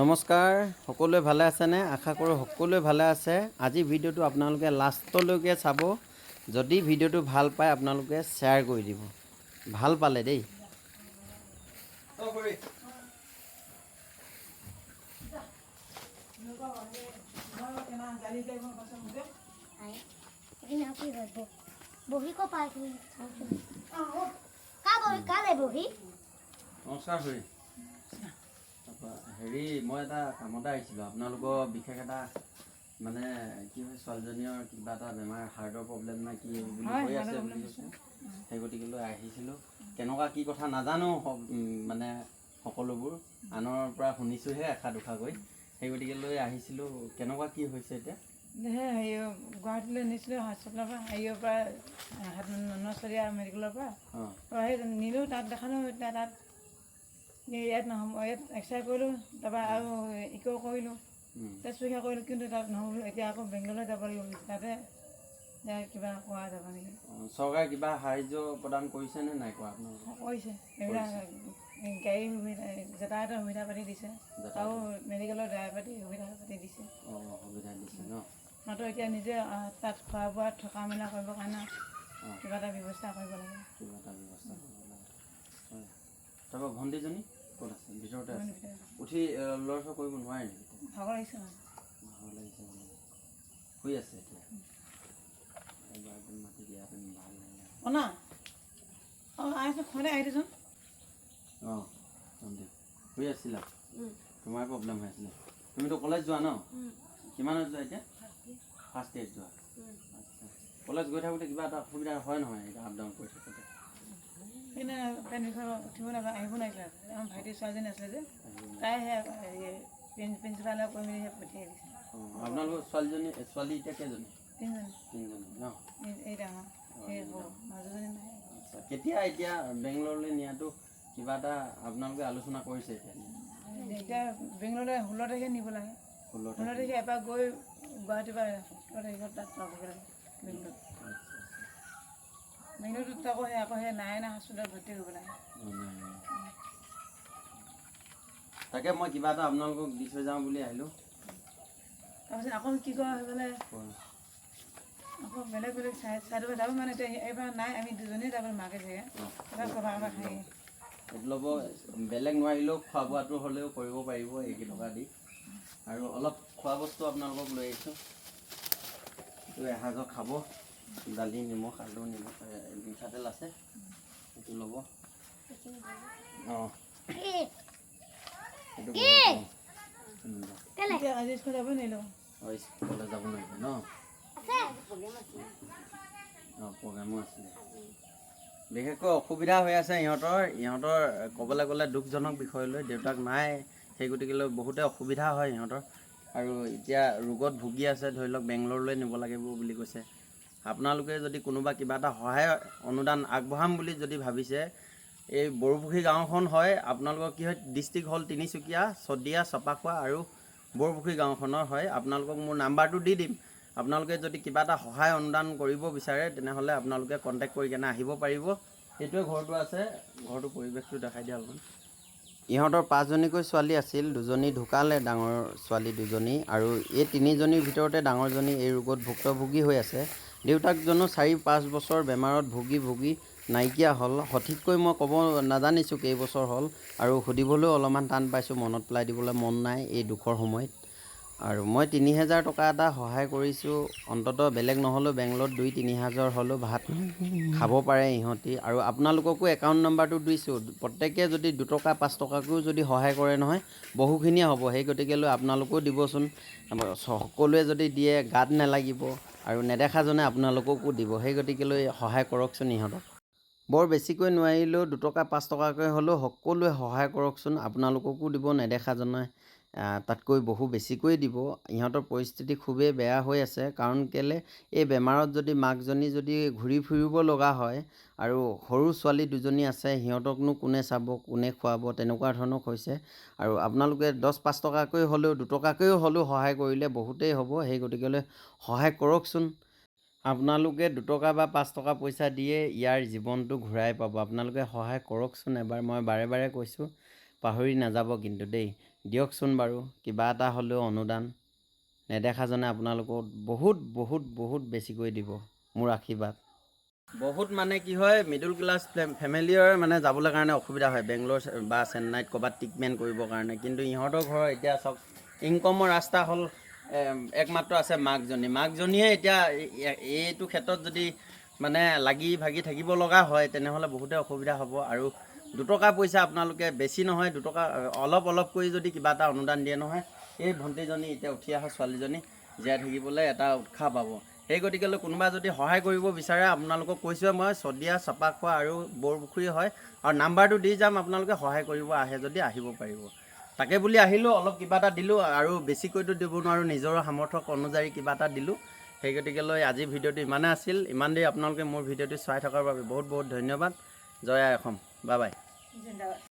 নমস্কাৰ সকলোৱে ভালে আছেনে? আশা কৰোঁ সকলোৱে ভালে আছে। আজি ভিডিঅ'টো আপোনালোকে লাষ্টলৈকে চাব। যদি ভিডিঅ'টো ভালো পায় আপোনালোকে শ্বেয়াৰ কৰি দিব। ভালো পালে দেই? বহি ক পাই কা বহি? কালে বহি তাৰপৰা হেৰি মই এটা কামতে আহিছিলোঁ। আপোনালোকৰ বিশেষ এটা মানে কি হয় ছোৱালীজনীৰ কিবা এটা বেমাৰ হাৰ্টৰ প্ৰব্লেম নে কি বুলি হৈ আছে বুলি কৈছে। সেই গতিকেলৈ আহিছিলোঁ। কেনেকুৱা কি কথা নাজানো মানে সকলোবোৰ। আনৰ পৰা শুনিছোঁহে এষাৰ দুষাৰকৈ সেই গতিকেলৈ আহিছিলোঁ। কেনেকুৱা কি হৈছে এতিয়া? হেৰি গুৱাহাটীলৈ নিছিলোঁ হস্পিটেলৰ পৰা হেৰিয়ৰ পৰা নচৰীয়া মেডিকেলৰ পৰা। অঁ। সেই নিলোঁ তাত দেখালোঁ তাত ইয়াত নহ'ব ইয়াত এক্সৰে কৰিলোঁ তাৰপৰা আৰু ইক' কৰিলোঁ। তেজ পৰীক্ষা কৰিলোঁ কিন্তু তাত নহ'ব এতিয়া আকৌ বেংগললৈ যাব লাগিব তাতে কিবা কৰা যাব নেকি? চৰকাৰে কিবা সাহাৰ্য প্ৰদান কৰিছেনে নাই কৰা কৰিছে। এইবিলাক এই গাড়ী সুবিধা যাতায়াতৰ সুবিধা পাতি দিছে। আৰু মেডিকেলৰ ড্ৰাইভাৰ পাতি সুবিধা পাতি দিছে। সুবিধা দিছে ন? মাত্ৰ এতিয়া নিজে তাত খোৱা বোৱা থকা মেলা কৰিবৰ কাৰণে কিবা এটা ব্যৱস্থা কৰিব লাগে। কিবা এটা ব্যৱস্থা কৰিব লাগে। তাৰপৰা ভণ্টিজনী? ক'ত আছে। ভিতৰতে আছে। উঠি লৰচৰ কৰিব নোৱাৰে নেকি ভাগৰ লাগিছে মানে। ভাগৰ লাগিছে মানে। শুই আছে এতিয়া। এবাৰ একদম মাতি দিয়া তুমি ভালো লাগিলে অনা অঁ আহিছোঁ ঘৰতে আহি দেচোন অঁ শুই আছিলা? তোমাৰ প্ৰব্লেম হৈ আছিলে। তুমিতো কলেজ যোৱা ন? কিমানত যোৱা এতিয়া? ফাৰ্ষ্ট ইয়েৰত যোৱা। আচ্ছা। কলেজ গৈ থাকোঁতে কিবা এটা অসুবিধা হয় নহয় এতিয়া আপ ডাউন কৰি থাকোঁতে? সেইদিনা পেন বিষয় উঠিব নাপায় আহিব নাহিছিলে আমাৰ ভাইটিৰ ছোৱালীজনী আছিলে যে তাই সেই প্ৰিন্সিপালে কৈ মেলি সেই পঠিয়াই দিছে। অঁ আপোনালোকৰ ছোৱালীজনী ছোৱালী এতিয়া কেইজনী? তিনিজনী। তিনিজনী ন? এই- এই ডাঙৰ সেই সৰু মাজুজনী নাই। আচ্ছা কেতিয়া এতিয়া বেংগলৰলৈ নিয়াটো কিবা এটা আপোনালোকে আলোচনা কৰিছে এতিয়া? এতিয়া বেংগলৰলৈ ষোল্ল তাৰিখে নিব লাগে। ষোল্ল ষোল্ল তাৰিখে। এপাক গৈ গুৱাহাটীৰ পৰা সোতৰ তাৰিখত তাত পাবগৈ লাগে বেংগলত বেংগলৰটোত আকৌ সেই আকৌ সেই নাৰায়ণা হস্পিটেলত ভৰ্তি কৰিব লাগে তাকে মই কিবা এটা আপোনালোকক দি থৈ যাওঁ বুলি আহিলোঁ। তাৰপিছত আকৌ কি কয় সেইফালে আকৌ বেলেগ বেলেগ চাই যাব মানে এতিয়া এইবাৰ নাই আমি দুজনেই যাব মাকে চাগে কবা খাই। ল'ব বেলেগ নোৱাৰিলেও খোৱা বোৱাটো হ'লেও কৰিব পাৰিব এইকেইটকা দি। আৰু অলপ খোৱা বস্তু আপোনালোকক লৈ আহিছোঁ। এইটো এসাঁজৰ খাব। দালি নিমখ আলু নিমখ মিঠাতেল আছে সেইটো ল'ব অঁ স্কুললৈ যাব নোৱাৰিব ন প্ৰগ্ৰামো আছিলে বিশেষকৈ অসুবিধা হৈ আছে ইহঁতৰ ইহঁতৰ ক'বলৈ গ'লে দুখজনক বিষয় লৈ দেউতাক নাই সেই গতিকেলৈ বহুতে অসুবিধা হয় ইহঁতৰ আৰু এতিয়া ৰোগত ভুগি আছে ধৰি লওক বেংগলৰলৈ নিব লাগিব বুলি কৈছে আপোনালোকে যদি কোনোবা কিবা এটা সহায় অনুদান আগবঢ়াম বুলি যদি ভাবিছে এই বৰপুখুৰী গাঁওখন হয় আপোনালোকৰ কি হয় ডিষ্ট্ৰিক্ট হ'ল তিনিচুকীয়া চদিয়া চপাখোৱা আৰু বৰপুখুৰী গাঁওখনৰ হয়। আপোনালোকক মোৰ নাম্বাৰটো দি দিম। আপোনালোকে যদি কিবা এটা সহায় অনুদান কৰিব বিচাৰে তেনেহ'লে আপোনালোকে কণ্টেক্ট কৰি কেনে আহিব পাৰিব। সেইটোৱে ঘৰটো আছে। ঘৰটো পৰিৱেশটো দেখাই দিয়া অলপমান ইহঁতৰ পাঁচজনীকৈ ছোৱালী আছিল। দুজনী ঢুকালে ডাঙৰ ছোৱালী দুজনী। আৰু এই তিনিজনীৰ ভিতৰতে ডাঙৰজনী এই ৰোগত ভুক্তভোগী হৈ আছে। দেউতাকজনো চাৰি পাঁচ বছৰ বেমাৰত ভুগি ভুগি নাইকিয়া হ'ল। সঠিককৈ মই ক'ব নাজানিছোঁ কেইবছৰ হ'ল আৰু সুধিবলৈও অলপমান টান পাইছোঁ মনত পেলাই দিবলৈ মন নাই এই দুখৰ সময়ত। আৰু মই তিনি হেজাৰ টকা এটা সহায় কৰিছোঁ অন্ততঃ বেলেগ নহ'লেও বেংগলত দুই তিনি হাজাৰ হ'লেও ভাত খাব পাৰে ইহঁতি। আৰু আপোনালোককো একাউণ্ট নাম্বাৰটো দিছোঁ প্ৰত্যেকে যদি দুটকা পাঁচ টকাকৈও যদি সহায় কৰে নহয় বহুখিনিয়ে হ'ব। সেই গতিকেলৈ আপোনালোকেও দিবচোন। সকলোৱে যদি দিয়ে গাত নেলাগিব। আৰু নেদেখাজনে আপোনালোককো দিব। সেই গতিকেলৈ সহায় কৰকচোন ইহঁতক। বৰ বেছিকৈ নোৱাৰিলেও দুটকা পাঁচ টকাকৈ হ'লেও সকলোৱে সহায় কৰকচোন। আপোনালোককো দিব নেদেখাজনে তাতকৈ বহু বেছিকৈ দিব। ইহঁতৰ পৰিস্থিতি খুবেই বেয়া হৈ আছে। কাৰণ কেলৈ এই বেমাৰত যদি মাকজনী যদি ঘূৰি ফুৰিব লগা হয় আৰু সৰু ছোৱালী দুজনী আছে সিহঁতকনো কোনে চাব কোনে খুৱাব তেনেকুৱা ধৰণৰ হৈছে। আৰু আপোনালোকে দহ পাঁচ টকাকৈ হ'লেও দুটকাকৈও হ'লেও সহায় কৰিলে বহুতেই হ'ব। সেই গতিকেলৈ সহায় কৰকচোন। আপোনালোকে দুটকা বা পাঁচ টকা পইচা দিয়ে ইয়াৰ জীৱনটো ঘূৰাই পাব। আপোনালোকে সহায় কৰকচোন। এবাৰ মই বাৰে বাৰে কৈছোঁ পাহৰি নাযাব কিন্তু দেই। দিয়কচোন বাৰু কিবা এটা হ'লেও অনুদান। নেদেখাজনে আপোনালোকক বহুত বহুত বহুত বেছিকৈ দিব মোৰ আশীৰ্বাদ। বহুত মানে কি হয় মিডল ক্লাছ ফেমিলিৰ মানে যাবলৈ কাৰণে অসুবিধা হয় বেংগলোৰ বা চেন্নাইত ক'ৰবাত ট্ৰিটমেণ্ট কৰিবৰ কাৰণে। কিন্তু ইহঁতৰ ঘৰৰ এতিয়া চাওক ইনকমৰ ৰাস্তা হ'ল একমাত্ৰ আছে মাকজনী। মাকজনীয়ে এতিয়া এইটো ক্ষেত্ৰত যদি মানে লাগি ভাগি থাকিব লগা হয় তেনেহ'লে বহুতে অসুবিধা হ'ব। আৰু দুটকা পইচা আপোনালোকে বেছি নহয় দুটকা অলপ অলপ কৰি যদি কিবা এটা অনুদান দিয়ে নহয় এই ভণ্টিজনী এতিয়া উঠি অহা ছোৱালীজনী জীয়াই থাকিবলৈ এটা উৎসাহ পাব। সেই গতিকেলৈ কোনোবা যদি সহায় কৰিব বিচাৰে আপোনালোকক কৈছোঁৱে মই চদিয়া চাপাখোৱা আৰু বৰপুখুৰী হয় আৰু নাম্বাৰটো দি যাম আপোনালোকে সহায় কৰিব আহে যদি আহিব পাৰিব। তাকে বুলি আহিলোঁ অলপ কিবা এটা দিলোঁ আৰু বেছিকৈতো দিব নোৱাৰোঁ নিজৰ সামৰ্থ্য অনুযায়ী কিবা এটা দিলোঁ। সেই গতিকেলৈ আজিৰ ভিডিঅ'টো ইমানে আছিল ইমান দেৰি আপোনালোকে মোৰ ভিডিঅ'টো চাই থকাৰ বাবে বহুত বহুত ধন্যবাদ। জয় অসম। বাবাই